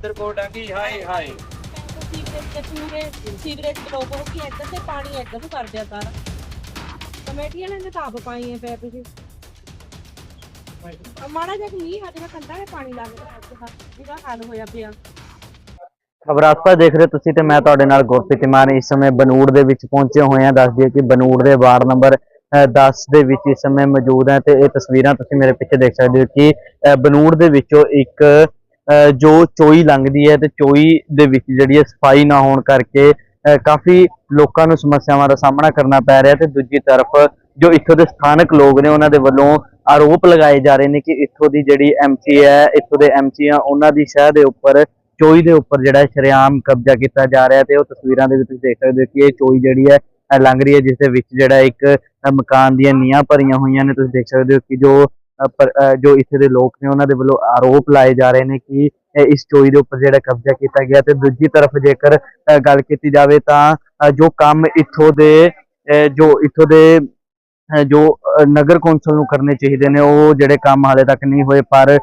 ਇੱਧਰ ਕੋਲ ਡਾਂਗੀ ਸੀਵਰੇਜ ਦੇ ਪੂਰੇ ਸੀਵਰੇਜ ਬਲੌਕ ਹੋ ਕੇ ਇੱਧਰ ਤੇ ਪਾਣੀ ਇੱਧਰ ਨੂੰ ਕਰ ਦਿਆ ਸਾਰਾ ਕਮੇਟੀ ਵਾਲਿਆਂ ਨੇ ਤਾਂ ਆਪ ਪਾਈ ਹੈ ਪੈਪ ਜੀ ਮਾੜਾ ਜਿਹਾ ਕੁ ਹੱਥ ਨਾਲ ਕੰਦਾ ਹੈ ਪਾਣੀ ਲੱਗ ਰਿਹਾ ਅੱਜ ਹਾਂ ਹਾਲ ਹੋਇਆ ਪਿਆ ਖਬਰਾਸਪਾ ਦੇਖ ਰਹੇ ਤੁਸੀਂ ਤੇ ਮੈਂ ਤੁਹਾਡੇ ਨਾਲ ਗੁਰਪ੍ਰੀਤ ਮਾਨ ਇਸ ਸਮੇਂ ਬਨੂੜ ਦੇ ਵਿੱਚ ਪਹੁੰਚੇ ਹੋਏ ਆ ਦੱਸ ਦਈਏ ਕਿ ਬਨੂੜ ਦੇ ਵਾਰਡ ਨੰਬਰ ਅ, 10 ਦੇ ਵਿੱਚ ਇਸ ਸਮੇਂ ਮੌਜੂਦ ਹੈ ਤੇ ਇਹ ਤਸਵੀਰਾਂ ਤੁਸੀਂ ਮੇਰੇ ਪਿੱਛੇ ਦੇਖ ਸਕਦੇ ਹੋ ਕਿ ਬਨੂੜ ਦੇ ਵਿੱਚੋਂ ਇੱਕ ਜੋ ਚੋਈ ਲੰਘਦੀ ਹੈ ਤੇ ਚੋਈ ਦੇ ਵਿੱਚ ਜਿਹੜੀ ਹੈ ਸਫ਼ਾਈ ਨਾ ਹੋਣ ਕਰਕੇ ਕਾਫੀ ਲੋਕਾਂ ਨੂੰ ਸਮੱਸਿਆਵਾਂ ਦਾ ਸਾਹਮਣਾ ਕਰਨਾ ਪੈ ਰਿਹਾ ਤੇ ਦੂਜੀ ਤਰਫ ਜੋ ਇੱਥੋਂ ਦੇ ਸਥਾਨਕ ਲੋਕ ਨੇ ਉਹਨਾਂ ਦੇ ਵੱਲੋਂ ਆਰੋਪ ਲਗਾਏ ਜਾ ਰਹੇ ਨੇ ਕਿ ਇੱਥੋਂ ਦੀ ਜਿਹੜੀ ਐਮਸੀ ਹੈ, ਇੱਥੋਂ ਦੇ ਐਮਸੀ ਆ, ਉਹਨਾਂ ਦੀ ਸ਼ਹਿਰ ਦੇ ਉੱਪਰ, ਚੋਈ ਦੇ ਉੱਪਰ ਜਿਹੜਾ ਹੈ ਸ਼ਰੇਆਮ ਕਬਜ਼ਾ ਕੀਤਾ ਜਾ ਰਿਹਾ ਤੇ ਉਹ ਤਸਵੀਰਾਂ ਦੇ ਵਿੱਚ ਤੁਸੀਂ ਦੇਖ ਸਕਦੇ ਹੋ ਕਿ ਇਹ ਚੋਈ ਜਿਹੜੀ ਹੈ ਲੰਘ ਰਹੀ ਹੈ, ਜਿਸ ਦੇ ਵਿੱਚ ਜਿਹੜਾ ਇੱਕ ਮਕਾਨ ਦੀਆਂ ਨੀਹਾਂ ਭਰੀਆਂ ਹੋਈਆਂ ਨੇ। ਤੁਸੀਂ ਦੇਖ ਸਕਦੇ ਹੋ ਕਿ ਜੋ ਜੋ ਇੱਥੇ ਦੇ ਲੋਕ ਨੇ, ਉਹਨਾਂ ਦੇ ਵੱਲੋਂ ਆਰੋਪ ਲਾਏ ਜਾ ਰਹੇ ਨੇ ਕਿ ਇਸ ਚੋਈ ਦੇ ਉੱਪਰ ਜਿਹੜਾ ਕਬਜ਼ਾ ਕੀਤਾ ਗਿਆ ਤੇ ਦੂਜੀ ਤਰਫ ਜੇਕਰ ਗੱਲ ਕੀਤੀ ਜਾਵੇ ਤਾਂ ਜੋ ਕੰਮ ਇੱਥੋਂ ਦੇ ਜੋ ਇੱਥੋਂ ਦੇ ਜੋ ਨਗਰ ਕੌਂਸਲ ਨੂੰ ਕਰਨੇ ਚਾਹੀਦੇ ਨੇ, ਉਹ ਜਿਹੜੇ ਕੰਮ ਹਾਲੇ ਤੱਕ ਨਹੀਂ ਹੋਏ, ਪਰ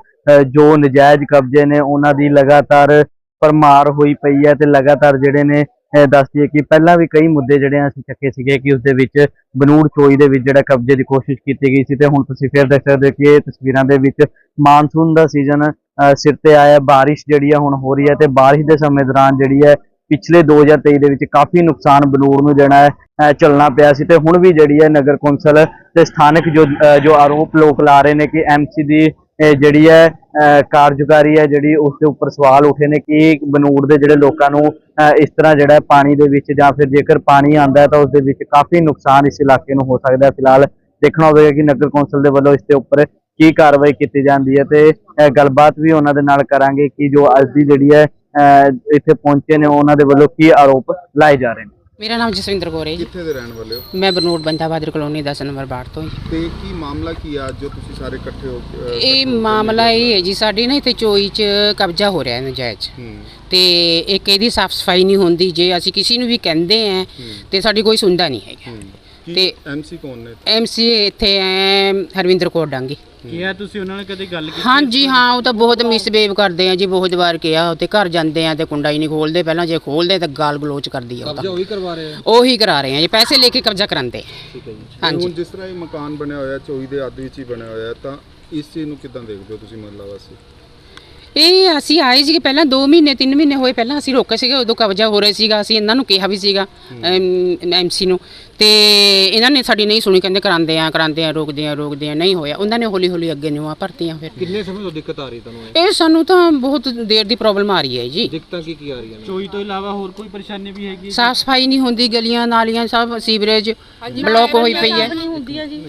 ਜੋ ਨਜਾਇਜ਼ ਕਬਜ਼ੇ ਨੇ, ਉਹਨਾਂ ਦੀ ਲਗਾਤਾਰ ਪਰਮਾਰ ਹੋਈ ਪਈ ਹੈ ਤੇ ਲਗਾਤਾਰ ਜਿਹੜੇ ਨੇ ਦੱਸ ਦਈਏ ਕਿ ਪਹਿਲਾਂ ਵੀ ਕਈ ਮੁੱਦੇ ਜਿਹੜੇ ਅਸੀਂ ਚੱਕੇ ਸੀਗੇ ਕਿ ਉਸ ਦੇ ਵਿੱਚ ਬਨੂੜ ਚੋਈ ਦੇ ਵਿੱਚ ਜਿਹੜਾ ਕਬਜ਼ੇ ਦੀ ਕੋਸ਼ਿਸ਼ ਕੀਤੀ ਗਈ ਸੀ ਤੇ ਹੁਣ ਤੁਸੀਂ ਫਿਰ ਦੇਖ ਸਕਦੇ ਹੋ ਕਿ ਇਹ ਤਸਵੀਰਾਂ ਦੇ ਵਿੱਚ ਮਾਨਸੂਨ ਦਾ ਸੀਜ਼ਨ ਸਿਰ ਤੇ ਆਇਆ ਬਾਰਿਸ਼ ਜਿਹੜੀ ਹੈ ਹੁਣ ਹੋ ਰਹੀ ਹੈ ਤੇ ਬਾਰਿਸ਼ ਦੇ ਸਮੇਂ ਦੌਰਾਨ ਜਿਹੜੀ ਹੈ ਪਿਛਲੇ 2023 ਦੇ ਵਿੱਚ ਕਾਫੀ ਨੁਕਸਾਨ ਬਨੂੜ ਨੂੰ ਜਿਹੜਾ ਹੈ ਅ, ਝੱਲਣਾ ਪਿਆ ਸੀ ਤੇ ਹੁਣ ਵੀ ਜਿਹੜੀ ਹੈ ਨਗਰ ਕੌਂਸਲ ਤੇ ਸਥਾਨਕ ਜੋ ਜੋ ਆਰੋਪ ਲੋਕ ਲਾ ਰਹੇ ਨੇ ਕਿ ਐਮਸੀ ਦੀ ਜਿਹੜੀ ਹੈ ਕਾਰਜਕਾਰੀ ਹੈ, ਜਿਹੜੀ ਉਸ ਦੇ ਉੱਪਰ ਸਵਾਲ ਉੱਠੇ ਨੇ ਕਿ ਬਨੂੜ ਦੇ ਜਿਹੜੇ ਲੋਕਾਂ ਨੂੰ ਇਸ ਤਰ੍ਹਾਂ ਜਿਹੜਾ ਪਾਣੀ ਦੇ ਵਿੱਚ ਜਾਂ ਫਿਰ ਜੇਕਰ ਪਾਣੀ ਆਂਦਾ ਹੈ ਤਾਂ ਉਸ ਦੇ ਵਿੱਚ ਕਾਫੀ ਨੁਕਸਾਨ ਇਸ ਇਲਾਕੇ ਨੂੰ ਹੋ ਸਕਦਾ ਹੈ। ਫਿਲਹਾਲ ਦੇਖਣਾ ਹੋਵੇਗਾ ਕਿ ਨਗਰ ਕੌਂਸਲ ਦੇ ਵੱਲੋਂ ਇਸ ਦੇ ਉੱਪਰ ਕੀ ਕਾਰਵਾਈ ਕੀਤੀ ਜਾਂਦੀ ਹੈ ਤੇ ਗੱਲਬਾਤ ਵੀ ਉਹਨਾਂ ਦੇ ਨਾਲ ਕਰਾਂਗੇ ਕਿ ਜੋ ਅੱਜ ਦੀ ਜਿਹੜੀ ਹੈ ਇੱਥੇ ਪਹੁੰਚੇ ਨੇ ਉਹਨਾਂ ਦੇ ਵੱਲੋਂ ਕੀ ਆਰੋਪ ਲਾਏ ਜਾ ਰਹੇ ਨੇ। ਮੇਰਾ ਨਾਮ ਜਸਵਿੰਦਰ ਕੌਰ ਹੈ ਜੀ। ਕਿੱਥੇ ਦੇ ਰਹਿਣ ਵਾਲੇ ਹੋ? ਮੈਂ ਬਰਨੋਟ ਬੰਦਾਬਾਦਰ ਕਲੋਨੀ 10 ਨੰਬਰ ਬਾੜ ਤੋਂ ਜੀ। ਤੇ ਕੀ ਮਾਮਲਾ ਕੀ ਆ ਅੱਜ ਜੋ ਤੁਸੀਂ ਸਾਰੇ ਇਕੱਠੇ ਹੋ ਕੇ, ਅਹ, ਇਹ ਮਾਮਲਾ ਇਹ ਹੈ ਜੀ ਸਾਡੀ ਨਾ ਇੱਥੇ ਚੋਈ 'ਚ ਕਬਜ਼ਾ ਹੋ ਰਿਹਾ ਹੈ ਨਜਾਇਜ਼। ਹੂੰ। ਤੇ ਇੱਕ ਇਹਦੀ ਸਾਫ਼ ਸਫ਼ਾਈ ਨਹੀਂ ਹੁੰਦੀ ਜੇ ਅਸੀਂ ਕਿਸੇ ਨੂੰ ਵੀ ਕਹਿੰਦੇ ਆ ਤੇ ਸਾਡੀ ਕੋਈ ਸੁਣਦਾ ਨਹੀਂ ਹੈਗਾ। ਹੂੰ। ਤੇ- ਐਮਸੀ ਕੌਣ ਨੇ ਐਮਸੀ ਇੱਥੇ ਐ ਹਰਵਿੰਦਰ ਕੌਰ ਡਾਂਗੀ। ਕਿਹਾ ਤੁਸੀਂ ਉਹਨਾਂ ਨਾਲ ਕਦੇ ਗੱਲ ਕੀਤੀ ਹਾਂਜੀ ਹਾਂ ਉਹ ਤਾਂ ਬਹੁਤ ਮਿਸਬੇਵ ਕਰਦੇ ਆ ਜੀ ਬਹੁਤ ਵਾਰ ਕਿਹਾ ਤੇ ਘਰ ਜਾਂਦੇ ਆ ਤੇ ਕੁੰਡਾ ਹੀ ਨਹੀਂ ਖੋਲਦੇ ਪਹਿਲਾਂ ਜੇ ਖੋਲਦੇ ਤਾਂ ਗਾਲ ਗਲੋਚ ਕਰਦੀ ਆ ਉਹ ਤਾਂ। ਉਹੀ ਕਰਵਾ ਰਹੇ ਆ? ਉਹੀ ਕਰਾ ਰਹੇ ਆ ਜੀ ਪੈਸੇ ਲੈ ਕੇ ਕਬਜ਼ਾ ਕਰਾਂਦੇ ਠੀਕ ਹੈ ਜੀ। ਹਾਂਜੀ। ਹੁਣ ਜਿਸ ਤਰ੍ਹਾਂ ਇਹ ਮਕਾਨ ਬਣਿਆ ਹੋਇਆ ਚੋਈ ਦੇ ਅੱਧ ਵਿੱਚ ਹੀ ਬਣਿਆ ਹੋਇਆ ਤਾਂ ਇਸ ਚੀਜ਼ ਨੂੰ ਕਿਦਾਂ ਦੇਖਦੇ ਹੋ ਤੁਸੀਂ ਮਹੱਲਾ ਵਾਸੀ? ਇਹ ਅਸੀਂ ਆਏ ਸੀਗੇ ਪਹਿਲਾਂ 2 ਮਹੀਨੇ 3 ਮਹੀਨੇ ਹੋਏ ਪਹਿਲਾਂ ਅਸੀਂ ਰੋਕੇ ਸੀਗੇ ਉਦੋਂ ਕਬਜ਼ਾ ਹੋ ਰਿਹਾ ਸੀਗਾ ਅਸੀਂ ਇਹਨਾਂ ਨੂੰ ਕਿਹਾ ਵੀ ਸੀਗਾ ਐਮਸੀ ਨੂੰ। ਤੇ ਇਹਨਾਂ ਨੇ ਸਾਡੀ ਨਹੀਂ ਸੁਣੀ ਕਹਿੰਦੇ ਕਰਾਉਂਦੇ ਆ ਕਰਾਉਂਦੇ ਆ ਰੋਕਦੇ ਆ ਰੋਕਦੇ ਆ ਨਹੀਂ ਹੋਇਆ। ਉਹਨਾਂ ਨੇ ਹੌਲੀ ਹੌਲੀ ਅੱਗੇ ਨੂੰ ਆ ਭਰਤੀਆਂ ਫਿਰ। ਕਿੰਨੇ ਸਮੇਂ ਤੋਂ ਦਿੱਕਤ ਆ ਰਹੀ ਤੁਹਾਨੂੰ ਇਹ? ਸਾਨੂੰ ਤਾਂ ਬਹੁਤ ਦੇਰ ਦੀ ਪ੍ਰੋਬਲਮ ਆ ਰਹੀ ਹੈ ਜੀ। ਦਿੱਕਤਾਂ ਕੀ ਕੀ ਆ ਰਹੀਆਂ ਨੇ? ਚੋਈ ਤੋਂ ਇਲਾਵਾ ਹੋਰ ਕੋਈ ਪਰੇਸ਼ਾਨੀ ਵੀ ਹੈਗੀ ਸਾਫ਼ ਸਫ਼ਾਈ ਨਹੀਂ ਹੁੰਦੀ ਗਲੀਆਂ ਨਾਲੀਆਂ ਸਭ ਸੀਵਰੇਜ ਬਲੌਕ ਹੋਈ ਪਈ ਹੈ। ਨਹੀਂ ਹੁੰਦੀ ਆ ਜੀ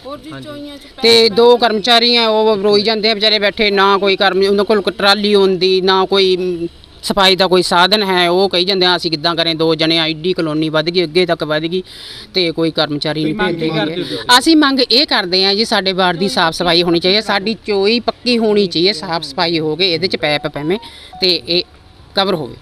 ਤੇ ਦੋ ਕਰਮਚਾਰੀ ਆ ਉਹ ਰੋਈ ਜਾਂਦੇ ਆ ਵਿਚਾਰੇ ਬੈਠੇ ਨਾ ਕੋਈ ਕਰਮ ਉਹਨਾਂ ਕੋਲ ਟਰਾਲੀ ਹੁੰਦੀ ਨਾ ਕੋਈ ਸਫ਼ਾਈ ਦਾ ਕੋਈ ਸਾਧਨ ਹੈ ਉਹ ਕਹੀ ਜਾਂਦੇ ਆ ਅਸੀਂ ਕਿੱਦਾਂ ਕਰੇ ਦੋ ਜਣੇ ਆਈਡੀ ਕਲੋਨੀ ਵੱਧ ਗਈ ਅੱਗੇ ਤੱਕ ਵੱਧ ਗਈ ਤੇ ਕੋਈ ਕਰਮਚਾਰੀ ਨਹੀਂ ਭੇਜਦੇ ਗਏ ਅਸੀਂ ਮੰਗ ਇਹ ਕਰਦੇ ਆ ਜੀ ਸਾਡੇ ਵਾਰਡ ਦੀ ਸਾਫ਼ ਸਫ਼ਾਈ ਹੋਣੀ ਚਾਹੀਏ ਸਾਡੀ ਚੋਈ ਪੱਕੀ ਹੋਣੀ ਚਾਹੀਏ ਸਾਫ਼ ਸਫ਼ਾਈ ਹੋਵੇ ਇਹਦੇ ਚ ਪੈਪ ਪੈਵੇਂ ਤੇ ਇਹ ਕਵਰ ਹੋਵੇ।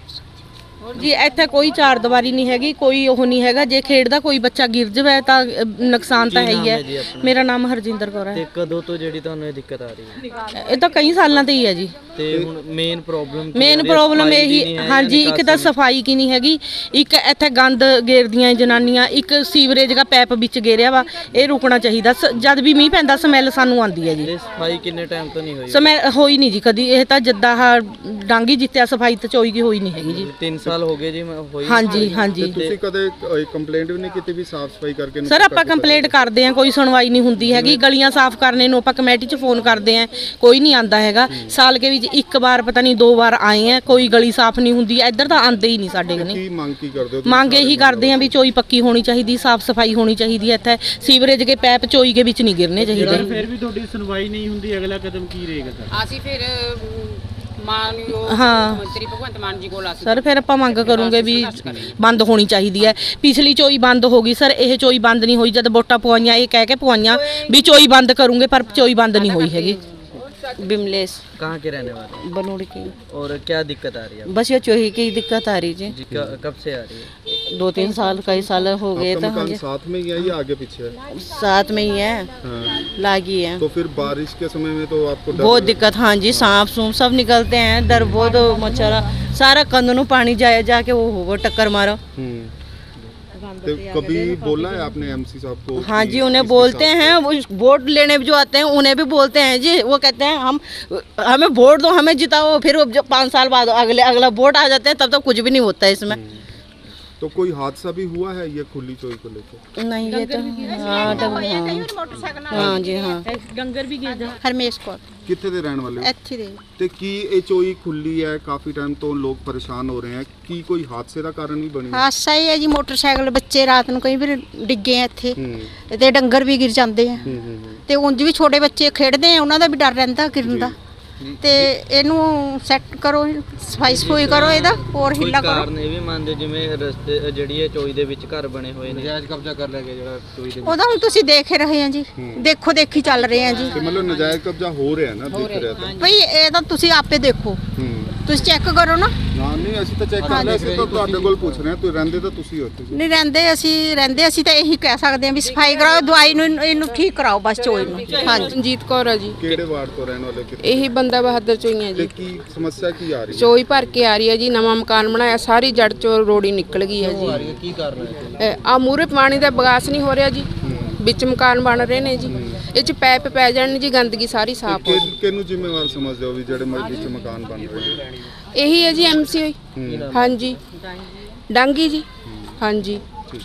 ਜੀ ਇੱਥੇ ਕੋਈ ਚਾਰ ਦੀਵਾਰੀ ਨਹੀਂ ਹੈਗੀ ਕੋਈ ਉਹ ਨਹੀਂ ਹੈਗਾ। ਜੇ ਖੇਡਦਾ ਕੋਈ ਬੱਚਾ ਗਿਰ ਜਾਵੇ ਤਾਂ ਅ, ਨੁਕਸਾਨ ਤਾਂ ਹੈ ਹੀ ਹੈ। ਮੇਰਾ ਨਾਮ ਹਰਜਿੰਦਰ ਕੌਰ ਹੈ। ਤੇ ਕਦੋਂ ਤੋਂ ਜਿਹੜੀ ਤੁਹਾਨੂੰ ਇਹ ਦਿੱਕਤ ਆ ਰਹੀ ਹੈ? ਇਹ ਤਾਂ ਕਈ ਸਾਲਾਂ ਤੇ ਹੀ ਹੈ ਜੀ। ਤੇ ਹੁਣ ਮੇਨ ਪ੍ਰੋਬਲਮ ਮੇਨ ਪ੍ਰੋਬਲਮ ਇਹੀ ਹਾਂਜੀ ਇੱਕ ਤਾਂ ਸਫ਼ਾਈ ਕੀ ਨਹੀਂ ਹੈਗੀ। ਇੱਕ ਇੱਥੇ ਗੰਦ ਗੇਰਦੀਆਂ ਜਨਾਨੀਆਂ ਇੱਕ ਸੀਵਰੇਜ ਦਾ ਪੈਪ ਵਿੱਚ ਗੇਰਿਆ ਵਾ। ਇਹ ਰੁਕਣਾ ਚਾਹੀਦਾ। ਸ- ਜਦ ਵੀ ਮੀਂਹ ਪੈਂਦਾ ਸਮੈਲ ਸਾਨੂੰ ਆਉਂਦੀ ਹੈ ਜੀ। ਇਹ ਸਫ਼ਾਈ ਕਿੰਨੇ ਟਾਈਮ ਤੋਂ ਨਹੀਂ ਹੋਈ? ਸਮੈਲ ਹੋਈ ਨਹੀਂ ਜੀ ਕਦੀ। ਇਹ ਤਾਂ ਜਿੱਦਾਂ ਆਹ ਡਾਂਗੀ ਜਿੱਤਿਆ ਸਫ਼ਾਈ ਤੇ ਚੋਈ ਦੀ ਹੋਈ ਨਹੀਂ ਹੈਗੀ ਜੀ। 3 ਸਾਲ ਹੋ ਗਏ ਜੀ ਮੈਂ ਹੋਈ ਹਾਂਜੀ ਹਾਂਜੀ। ਤੁਸੀਂ ਕਦੇ ਕੰਪਲੇਂਟ ਵੀ ਨਹੀਂ ਕੀਤੀ ਵੀ ਸਾਫ਼ ਸਫ਼ਾਈ ਕਰਕੇ ਸਰ ਆਪਾਂ ਕੰਪਲੇਂਟ ਕਰਦੇ ਆਂ ਕੋਈ ਸੁਣਵਾਈ ਨਹੀਂ ਹੁੰਦੀ ਹੈਗੀ। ਗਲੀਆਂ ਸਾਫ਼ ਕਰਨੇ ਨੂੰ ਆਪਾਂ ਕਮੇਟੀ 'ਚ ਫੋਨ ਕਰਦੇ ਆਂ ਕੋਈ ਨਹੀਂ ਆਂਦਾ ਹੈਗਾ। ਸਾਲ ਕੇ ਵਿੱਚ ਇੱਕ ਵਾਰ ਪਤਾ ਨਹੀਂ ਦੋ ਵਾਰ ਆਏ ਆ ਕੋਈ ਗਲੀ ਸਾਫ਼ ਨਹੀਂ ਹੁੰਦੀ ਇੱਧਰ ਤਾਂ ਆਂਦੇ ਹੀ ਨਹੀਂ ਸਾਡੇ ਕਨੇ ਕੀ ਮੰਗ ਕੀ ਕਰਦੇ ਹੋ ਮੰਗ ਇਹੀ ਕਰਦੇ ਆਂ ਵੀ ਚੋਈ ਪੱਕੀ ਹੋਣੀ ਚਾਹੀਦੀ ਸਾਫ਼ ਸਫ਼ਾਈ ਹੋਣੀ ਚਾਹੀਦੀ ਹੈ ਇੱਥੇ। ਸੀਵਰੇਜ ਦੇ ਪੈਪ ਚੋਈ ਦੇ ਵਿੱਚ ਨਹੀਂ ਗਿਰਨੇ ਚਾਹੀਦੇ। ਫਿਰ ਵੀ ਤੁਹਾਡੀ ਸੁਣਵਾਈ ਨਹੀਂ ਹੁੰਦੀ ਅਗਲਾ ਕਦਮ ਕੀ ਰਹੇਗਾ ਸਰ? ਅਸੀਂ ਫਿਰ ਮਾਨਯੋਗ ਹਾਂ। ਮੰਤਰੀ ਭਗਵੰਤ ਮਾਨ ਜੀ ਕੋਲ ਅਸੀਂ ਸਰ ਫਿਰ ਆਪਾਂ ਮੰਗ ਕਰੂੰਗੇ ਵੀ ਬੰਦ ਹੋਣੀ ਚਾਹੀਦੀ ਹੈ ਪਿਛਲੀ ਚੋਈ ਬੰਦ ਹੋ ਗਈ ਸਰ ਇਹ ਚੋਈ ਬੰਦ ਨਹੀਂ ਹੋਈ ਜਦ ਵੋਟਾਂ ਪਵਾਈਆਂ ਇਹ ਕਹਿ ਕੇ ਪਵਾਈਆਂ ਵੀ ਚੋਈ ਬੰਦ ਕਰੂੰਗੇ ਪਰ ਚੋਈ ਬੰਦ ਨਹੀਂ ਹੋਈ ਹੈਗੀ बिमलेश कहाँ के रहने वाले हैं? बनोड़ की और क्या दिक्कत आ रही है बस ये चोही की दिक्कत आ रही जी जी क- कब से आ रही है दो तीन साल कई साल हो गए तो मकान हाँ साथ में ही है या आगे पीछे है? साथ में ही है। हाँ। लागी है तो फिर बारिश के समय में तो आपको बहुत दिक्कत हाँ जी सांप सूप सब निकलते हैं डर बहुत मच्छर सारा कंदनू पानी जाए जाके वो हो टक्कर मारो। हम्म। तो कभी बोला है आपने एमसी साहब को हाँ जी उन्हें बोलते हैं वो वोट लेने जो आते हैं उन्हें भी बोलते हैं जी वो कहते हैं हम हमें वोट दो हमें जिताओ फिर जब पाँच साल बाद अगले अगला वोट आ जाते हैं तब तक तो कुछ भी नहीं होता है इसमें। तो कोई हादसा भी हुआ है ये खुली चोई को लेकर नहीं ये तो हाँ डंगर हाँ हाँ जी हाँ डंगर भी गिर जा ਹਰਮੇਸ਼ ਕੌਰ ਕਿੱਥੇ ਦੇ ਰਹਿਣ ਵਾਲੇ ਹੋ ਇੱਥੇ ਦੇ ਤੇ ਕੀ ਇਹ ਚੋਈ ਖੁੱਲੀ ਹੈ ਕਾਫੀ ਟਾਈਮ ਤੋਂ ਲੋਕ ਪਰੇਸ਼ਾਨ ਹੋ ਰਹੇ ਹੈ ਕੀ ਕੋਈ ਹਾਦਸੇ ਦਾ ਕਾਰਨ ਵੀ ਬਣੀ ਹੈ? ਹਾਦਸਾ ਹੀ ਹੈ ਜੀ ਮੋਟਰਸਾਈਕਲ ਬੱਚੇ ਰਾਤ ਨੂੰ ਕਈ ਵਾਰ ਡਿੱਗੇ ਆ ਇੱਥੇ ਹੂੰ ਤੇ ਡੰਗਰ ਵੀ ਗਿਰ ਜਾਂਦੇ ਆ ਹੂੰ ਹੂੰ ਹੂੰ। ਤੇ ਉਂਝ ਵੀ ਛੋਟੇ ਬੱਚੇ ਖੇਡਦੇ ਆ ਉਹਨਾਂ ਦਾ ਵੀ ਡਰ ਰਹਿੰਦਾ ਗਿਰਨ ਦਾ ਤੇ ਇਹਨੂੰ ਸੈੱਟ ਕਰੋ ਸਫ਼ਾਈ ਸਫੂਈ ਕਰੋ ਇਹਦਾ ਹੋਰ ਕੋਈ ਹਿੱਲਾ ਕਰੋ। ਕਾਰਨ ਇਹ ਵੀ ਮੰਨਦੇ ਜਿਵੇਂ ਰਸਤੇ ਜਿਹੜੀ ਇਹ ਚੋਈ ਦੇ ਵਿੱਚ ਘਰ ਬਣੇ ਹੋਏ ਨੇ। ਨਜਾਇਜ਼ ਕਬਜ਼ਾ ਕਰ ਲਿਆ ਗਿਆ ਜਿਹੜਾ ਚੋਈ ਦੇ ਉਹਦਾ ਹੁਣ ਤੁਸੀਂ ਦੇਖ ਹੀ ਰਹੇ ਆ ਜੀ। ਦੇਖੋ ਦੇਖੀ ਚੱਲ ਰਹੇ ਆ ਜੀ। ਤੇ ਮਤਲਬ ਨਜਾਇਜ਼ ਕਬਜ਼ਾ ਹੋ ਰਿਹਾ ਨਾ ਦਿਖ ਰਿਹਾ ਤਾਂ। ਭਈ ਇਹ ਤਾਂ ਤੁਸੀਂ ਆਪੇ ਦੇਖੋ। ਹੂੰ। ਤੁਸੀਂ ਚੈੱਕ ਕਰੋ ਨਾ। ਨਾ ਨਹੀਂ ਅਸੀਂ ਤਾਂ ਚੈੱਕ ਕਰ ਲਿਆ ਅਸੀਂ ਤਾਂ ਤੁਹਾਡੇ ਕੋਲ ਪੁੱਛ ਰਹੇ ਹਾਂ ਤੁਸੀਂ ਰਹਿੰਦੇ ਤਾਂ ਤੁਸੀਂ ਹੋ ਤੁਸੀਂ ਨਹੀਂ ਰਹਿੰਦੇ ਅਸੀਂ ਰਹਿੰਦੇ ਅਸੀਂ ਤਾਂ ਇਹੀ ਕਹਿ ਸਕਦੇ ਆ ਵੀ ਸਫ਼ਾਈ ਕਰਾਓ ਦਵਾਈ ਨੂੰ ਇਹਨੂੰ ਠੀਕ ਕਰਾਓ ਬਸ ਚੋਈ ਨੂੰ। ਹਾਂਜੀ। ਰਣਜੀਤ ਕੌਰ ਆ ਜੀ। ਕਿਹੜੇ ਵਾਰਡ ਤੋਂ ਰਹਿਣ ਵਾਲੇ ਕਿੱਥੇ? ਇਹੀ ਬੰਦਾ ਬਹਾਦਰ ਚੋਈਆਂ ਤੇ ਜੀ। ਕੀ ਸਮੱਸਿਆ ਕੀ ਆ ਰਹੀ ਹੈ? ਚੋਈ ਭਰ ਕੇ ਆ ਰਹੀ ਹੈ ਜੀ ਨਵਾਂ ਮਕਾਨ ਬਣਾਇਆ ਸਾਰੀ ਜੜ ਚੋਂ ਰੋੜੀ ਨਿਕਲ ਗਈ ਹੈ ਜੀ। ਕੀ ਕਾਰਨ ਹੈ ਆ ਮੂਰੇ ਪਾਣੀ ਦਾ ਬਗਾਸ ਨਹੀਂ ਹੋ ਰਿਹਾ ਜੀ। ਵਿੱਚ ਮਕਾਨ ਬਣ ਰਹੇ ਨੇ ਜੀ। ਇਹ ਚ ਪੈਪ ਪੈ ਜਾਣ ਜੀ ਗੰਦਗੀ ਸਾਰੀ ਸਾਫ਼ ਹੋ ਕਿ ਕਿਹਨੂੰ ਜ਼ਿੰਮੇਵਾਰ ਸਮਝਦੇ ਹੋ ਵੀ ਜਿਹੜੇ ਮ- ਵਿੱਚ ਮਕਾਨ ਬਣ ਰਹੇ ਨੇ? ਇਹੀ ਹੈ ਜੀ ਐਮਸੀ ਹਾਂਜੀ। ਡਾਂਗੀ ਜੀ। ਹਾਂਜੀ। ਠੀਕ